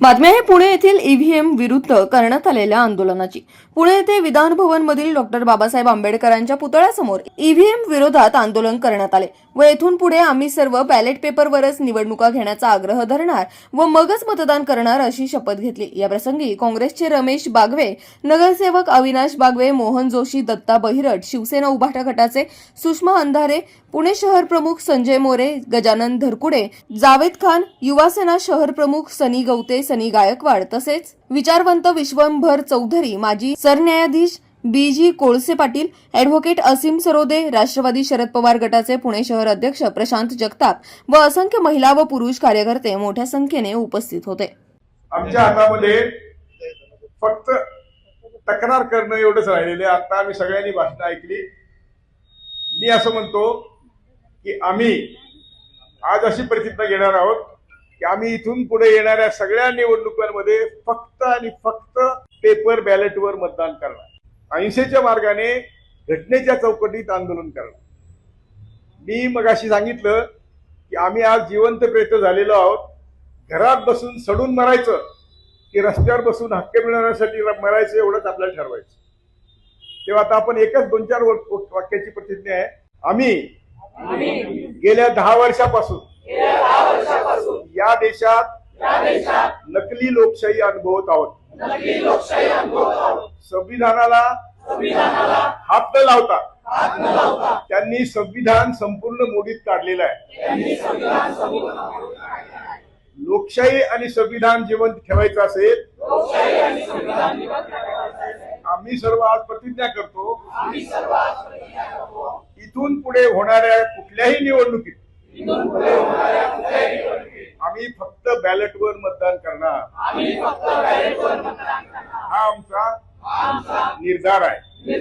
बातमी आहे पुणे येथील ईव्हीएम विरुद्ध करण्यात आलेल्या आंदोलनाची. पुणे येथे विधान भवन मधील डॉक्टर बाबासाहेब आंबेडकरांच्या पुतळ्यासमोर ईव्हीएम विरोधात आंदोलन करण्यात आले व येथून पुढे आम्ही सर्व बॅलेट पेपरवरच निवडणुका घेण्याचा आग्रह धरणार व मगच मतदान करणार अशी शपथ घेतली. या प्रसंगी काँग्रेसचे रमेश बागवे नगरसेवक अविनाश बागवे मोहन जोशी दत्ता बहिरट शिवसेना उभाटा गटाचे सुषमा अंधारे पुणे शहर प्रमुख संजय मोरे गजानन धरकुडे जावेद खान युवासेना शहर प्रमुख सनी गवते सनी गायकवाड तसेच विचारवंत विश्वंभर चौधरी माजी सरन्यायाधीश B G Kolse Patil advocate Asim Sarode Rashtravadi Sharad Pawar गटाचे पुणे शहर अध्यक्ष प्रशांत जगताप व असंख्य महिला व पुरुष कार्यकर्ते मोठ्या संख्येने उपस्थित होते. आमच्या हातामध्ये फक्त तक्रार करणं एवढंच राहिलेलं आहे. आता आम्ही सगळ्यांनी भाषण ऐकली. मी असं म्हणतो की आम्ही आज अशी प्रतिज्ञा घेणार आहोत की आम्ही इथून पुढे येणाऱ्या सगळ्या निवडणुकांमध्ये फक्त आणि फक्त पेपर बॅलेटवर मतदान करणार. अहिंसेच्या मार्गाने घटनेच्या चौकटीत आंदोलन करणार. मी मगाशी सांगितलं की आम्ही आज जिवंत प्रेत झालेलो आहोत. घरात बसून सडून मरायचं की रस्त्यावर बसून हक्क मिळवण्यासाठी मरायचं एवढंच आपल्याला ठरवायचं. तेव्हा आता आपण एकच दोन चार वाक्याची प्रतिज्ञा आहे. आम्ही गेल्या दहा वर्षापासून या देशात नकली लोकशाही अनुभवत आहोत. संविधानाला हात न लावता त्यांनी संविधान संपूर्ण मोडीत काढलेलं आहे. लोकशाही आणि संविधान जिवंत ठेवायचं असेल आम्ही सर्व आज प्रतिज्ञा करतो इथून पुढे होणाऱ्या कुठल्याही निवडणुकीत आम्ही फक्त बॅलेटवर मतदान करणार. हा आमचा निर्धार आहे.